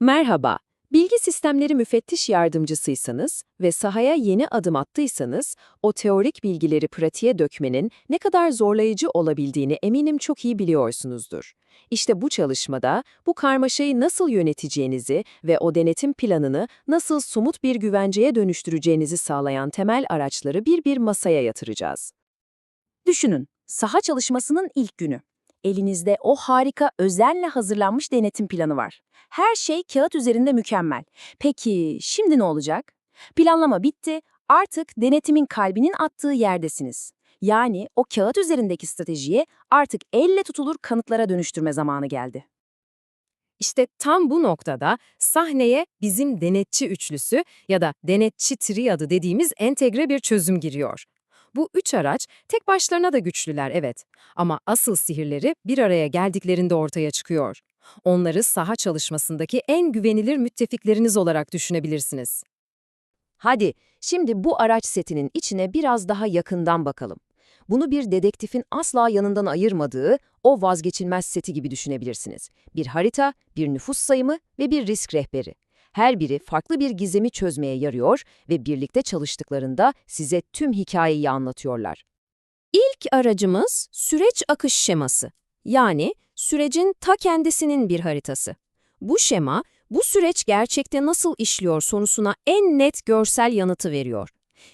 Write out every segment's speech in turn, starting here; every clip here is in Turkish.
Merhaba, bilgi sistemleri müfettiş yardımcısıysanız ve sahaya yeni adım attıysanız, o teorik bilgileri pratiğe dökmenin ne kadar zorlayıcı olabildiğini eminim çok iyi biliyorsunuzdur. İşte bu çalışmada bu karmaşayı nasıl yöneteceğinizi ve o denetim planını nasıl somut bir güvenceye dönüştüreceğinizi sağlayan temel araçları bir bir masaya yatıracağız. Düşünün, saha çalışmasının ilk günü. Elinizde o harika, özenle hazırlanmış denetim planı var. Her şey kağıt üzerinde mükemmel. Peki şimdi ne olacak? Planlama bitti, artık denetimin kalbinin attığı yerdesiniz. Yani o kağıt üzerindeki stratejiyi artık elle tutulur kanıtlara dönüştürme zamanı geldi. İşte tam bu noktada sahneye bizim denetçi üçlüsü ya da denetçi triadı dediğimiz entegre bir çözüm giriyor. Bu üç araç tek başlarına da güçlüler evet ama asıl sihirleri bir araya geldiklerinde ortaya çıkıyor. Onları saha çalışmasındaki en güvenilir müttefikleriniz olarak düşünebilirsiniz. Hadi, şimdi bu araç setinin içine biraz daha yakından bakalım. Bunu bir dedektifin asla yanından ayırmadığı o vazgeçilmez seti gibi düşünebilirsiniz. Bir harita, bir nüfus sayımı ve bir risk rehberi. Her biri farklı bir gizemi çözmeye yarıyor ve birlikte çalıştıklarında size tüm hikayeyi anlatıyorlar. İlk aracımız süreç akış şeması. Yani sürecin ta kendisinin bir haritası. Bu şema, bu süreç gerçekte nasıl işliyor sorusuna en net görsel yanıtı veriyor.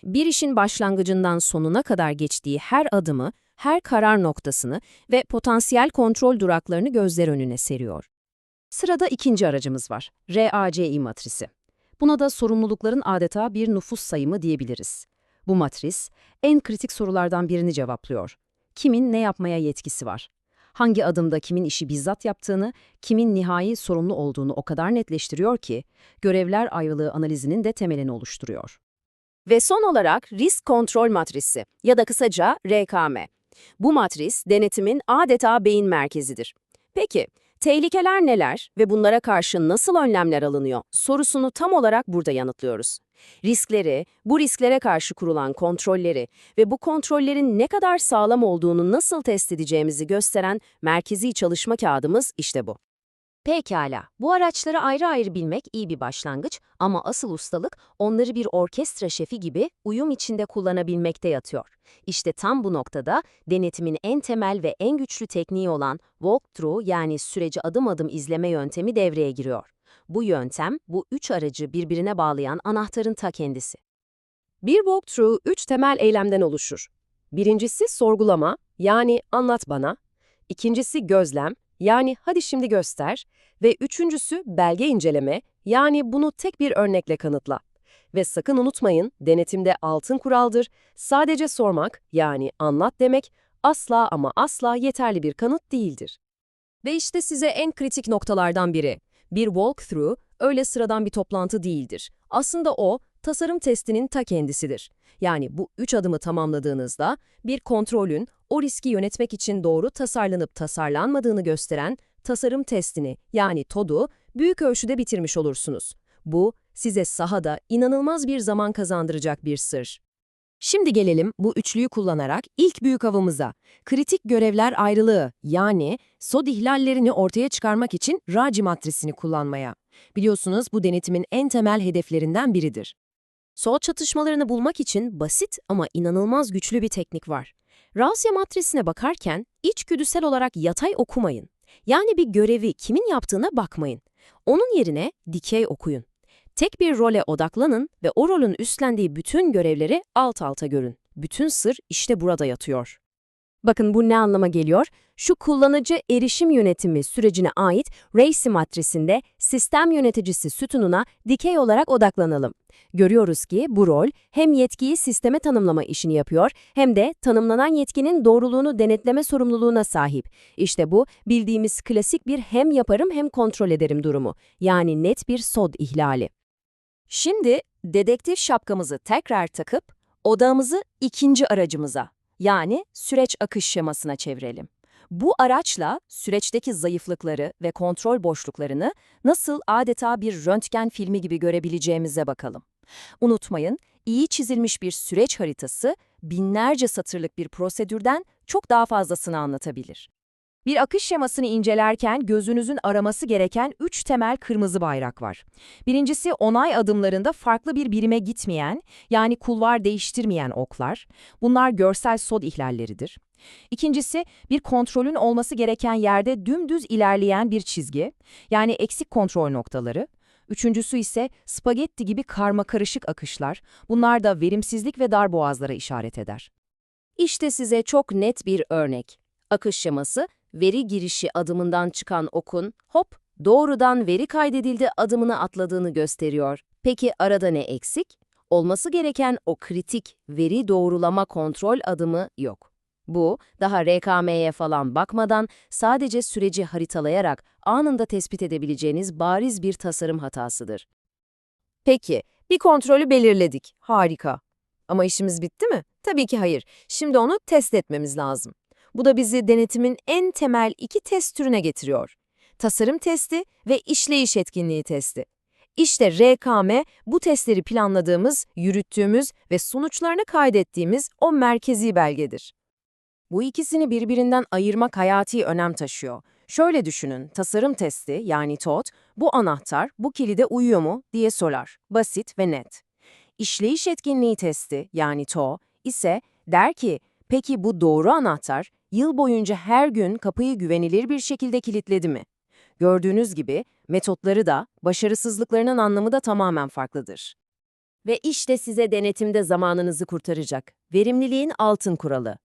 Bir işin başlangıcından sonuna kadar geçtiği her adımı, her karar noktasını ve potansiyel kontrol duraklarını gözler önüne seriyor. Sırada ikinci aracımız var, RACI matrisi. Buna da sorumlulukların adeta bir nüfus sayımı diyebiliriz. Bu matris, en kritik sorulardan birini cevaplıyor. Kimin ne yapmaya yetkisi var? Hangi adımda kimin işi bizzat yaptığını, kimin nihai sorumlu olduğunu o kadar netleştiriyor ki, görevler ayrılığı analizinin de temelini oluşturuyor. Ve son olarak risk kontrol matrisi ya da kısaca RKM. Bu matris denetimin adeta beyin merkezidir. Peki, tehlikeler neler ve bunlara karşı nasıl önlemler alınıyor sorusunu tam olarak burada yanıtlıyoruz. Riskleri, bu risklere karşı kurulan kontrolleri ve bu kontrollerin ne kadar sağlam olduğunu nasıl test edeceğimizi gösteren merkezi çalışma kağıdımız işte bu. Pekala, bu araçları ayrı ayrı bilmek iyi bir başlangıç ama asıl ustalık onları bir orkestra şefi gibi uyum içinde kullanabilmekte yatıyor. İşte tam bu noktada denetimin en temel ve en güçlü tekniği olan walkthrough yani süreci adım adım izleme yöntemi devreye giriyor. Bu yöntem, bu üç aracı birbirine bağlayan anahtarın ta kendisi. Bir walkthrough üç temel eylemden oluşur. Birincisi sorgulama, yani anlat bana. İkincisi gözlem, yani hadi şimdi göster. Ve üçüncüsü belge inceleme, yani bunu tek bir örnekle kanıtla. Ve sakın unutmayın, denetimde altın kuraldır. Sadece sormak, yani anlat demek, asla ama asla yeterli bir kanıt değildir. Ve işte size en kritik noktalardan biri. Bir walkthrough öyle sıradan bir toplantı değildir. Aslında o, tasarım testinin ta kendisidir. Yani bu üç adımı tamamladığınızda bir kontrolün o riski yönetmek için doğru tasarlanıp tasarlanmadığını gösteren tasarım testini yani TOD'u büyük ölçüde bitirmiş olursunuz. Bu, size sahada inanılmaz bir zaman kazandıracak bir sır. Şimdi gelelim bu üçlüyü kullanarak ilk büyük avımıza. Kritik görevler ayrılığı yani SOD ihlallerini ortaya çıkarmak için RACI matrisini kullanmaya. Biliyorsunuz bu denetimin en temel hedeflerinden biridir. SOD çatışmalarını bulmak için basit ama inanılmaz güçlü bir teknik var. Rasya matrisine bakarken içgüdüsel olarak yatay okumayın. Yani bir görevi kimin yaptığına bakmayın. Onun yerine dikey okuyun. Tek bir role odaklanın ve o rolün üstlendiği bütün görevleri alt alta görün. Bütün sır işte burada yatıyor. Bakın bu ne anlama geliyor? Şu kullanıcı erişim yönetimi sürecine ait RACI matrisinde sistem yöneticisi sütununa dikey olarak odaklanalım. Görüyoruz ki bu rol hem yetkiyi sisteme tanımlama işini yapıyor hem de tanımlanan yetkinin doğruluğunu denetleme sorumluluğuna sahip. İşte bu bildiğimiz klasik bir hem yaparım hem kontrol ederim durumu. Yani net bir SOD ihlali. Şimdi dedektif şapkamızı tekrar takıp odağımızı ikinci aracımıza yani süreç akış şemasına çevirelim. Bu araçla süreçteki zayıflıkları ve kontrol boşluklarını nasıl adeta bir röntgen filmi gibi görebileceğimize bakalım. Unutmayın, iyi çizilmiş bir süreç haritası binlerce satırlık bir prosedürden çok daha fazlasını anlatabilir. Bir akış şemasını incelerken gözünüzün araması gereken üç temel kırmızı bayrak var. Birincisi onay adımlarında farklı bir birime gitmeyen, yani kulvar değiştirmeyen oklar. Bunlar görsel sod ihlalleridir. İkincisi bir kontrolün olması gereken yerde dümdüz ilerleyen bir çizgi, yani eksik kontrol noktaları. Üçüncüsü ise spagetti gibi karma karışık akışlar. Bunlar da verimsizlik ve darboğazlara işaret eder. İşte size çok net bir örnek. Akış şeması, veri girişi adımından çıkan okun, hop, doğrudan veri kaydedildi adımını atladığını gösteriyor. Peki arada ne eksik? Olması gereken o kritik veri doğrulama kontrol adımı yok. Bu, daha RKM'ye falan bakmadan sadece süreci haritalayarak anında tespit edebileceğiniz bariz bir tasarım hatasıdır. Peki, bir kontrolü belirledik. Harika. Ama işimiz bitti mi? Tabii ki hayır. Şimdi onu test etmemiz lazım. Bu da bizi denetimin en temel iki test türüne getiriyor. Tasarım testi ve işleyiş etkinliği testi. İşte RKM, bu testleri planladığımız, yürüttüğümüz ve sonuçlarını kaydettiğimiz o merkezi belgedir. Bu ikisini birbirinden ayırmak hayati önem taşıyor. Şöyle düşünün, tasarım testi yani TOT, bu anahtar bu kilide uyuyor mu diye sorar. Basit ve net. İşleyiş etkinliği testi yani TO ise der ki, peki bu doğru anahtar yıl boyunca her gün kapıyı güvenilir bir şekilde kilitledi mi? Gördüğünüz gibi metotları da, başarısızlıklarının anlamı da tamamen farklıdır. Ve işte size denetimde zamanınızı kurtaracak. Verimliliğin altın kuralı.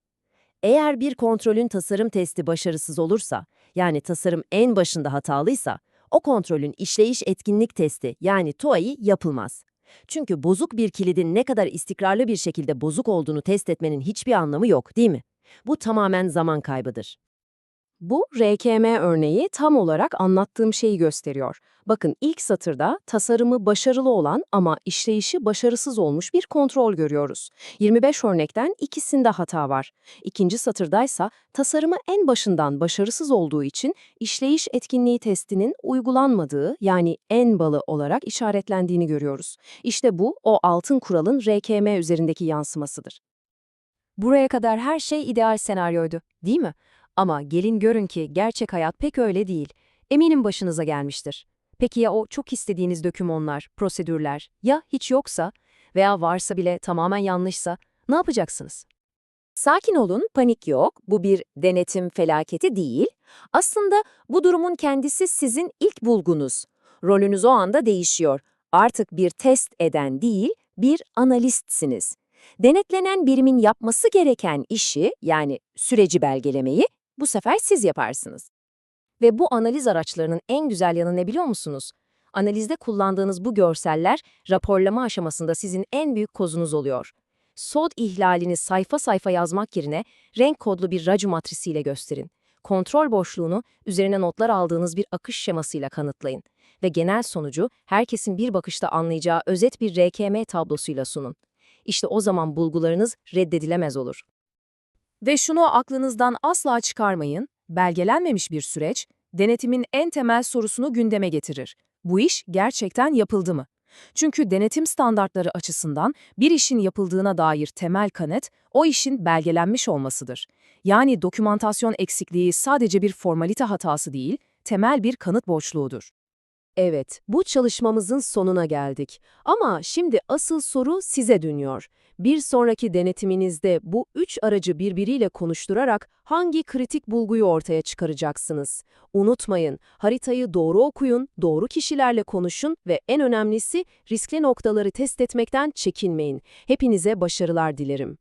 Eğer bir kontrolün tasarım testi başarısız olursa, yani tasarım en başında hatalıysa, o kontrolün işleyiş etkinlik testi yani TOA'yı yapılmaz. Çünkü bozuk bir kilidin ne kadar istikrarlı bir şekilde bozuk olduğunu test etmenin hiçbir anlamı yok, değil mi? Bu tamamen zaman kaybıdır. Bu RKM örneği tam olarak anlattığım şeyi gösteriyor. Bakın ilk satırda tasarımı başarılı olan ama işleyişi başarısız olmuş bir kontrol görüyoruz. 25 örnekten ikisinde hata var. İkinci satırdaysa tasarımı en başından başarısız olduğu için işleyiş etkinliği testinin uygulanmadığı yani en balı olarak işaretlendiğini görüyoruz. İşte bu o altın kuralın RKM üzerindeki yansımasıdır. Buraya kadar her şey ideal senaryoydu, değil mi? Ama gelin görün ki gerçek hayat pek öyle değil. Eminim başınıza gelmiştir. Peki ya o çok istediğiniz dökümanlar, prosedürler, ya hiç yoksa veya varsa bile tamamen yanlışsa ne yapacaksınız? Sakin olun, panik yok. Bu bir denetim felaketi değil. Aslında bu durumun kendisi sizin ilk bulgunuz. Rolünüz o anda değişiyor. Artık bir test eden değil, bir analistsiniz. Denetlenen birimin yapması gereken işi, yani süreci belgelemeyi, bu sefer siz yaparsınız. Ve bu analiz araçlarının en güzel yanı ne biliyor musunuz? Analizde kullandığınız bu görseller, raporlama aşamasında sizin en büyük kozunuz oluyor. SOD ihlalini sayfa sayfa yazmak yerine renk kodlu bir racu matrisiyle gösterin. Kontrol boşluğunu üzerine notlar aldığınız bir akış şemasıyla kanıtlayın. Ve genel sonucu herkesin bir bakışta anlayacağı özet bir RKM tablosuyla sunun. İşte o zaman bulgularınız reddedilemez olur. Ve şunu aklınızdan asla çıkarmayın, belgelenmemiş bir süreç, denetimin en temel sorusunu gündeme getirir. Bu iş gerçekten yapıldı mı? Çünkü denetim standartları açısından bir işin yapıldığına dair temel kanıt, o işin belgelenmiş olmasıdır. Yani dokümantasyon eksikliği sadece bir formalite hatası değil, temel bir kanıt boşluğudur. Evet, bu çalışmamızın sonuna geldik. Ama şimdi asıl soru size dönüyor. Bir sonraki denetiminizde bu üç aracı birbiriyle konuşturarak hangi kritik bulguyu ortaya çıkaracaksınız? Unutmayın, haritayı doğru okuyun, doğru kişilerle konuşun ve en önemlisi riskli noktaları test etmekten çekinmeyin. Hepinize başarılar dilerim.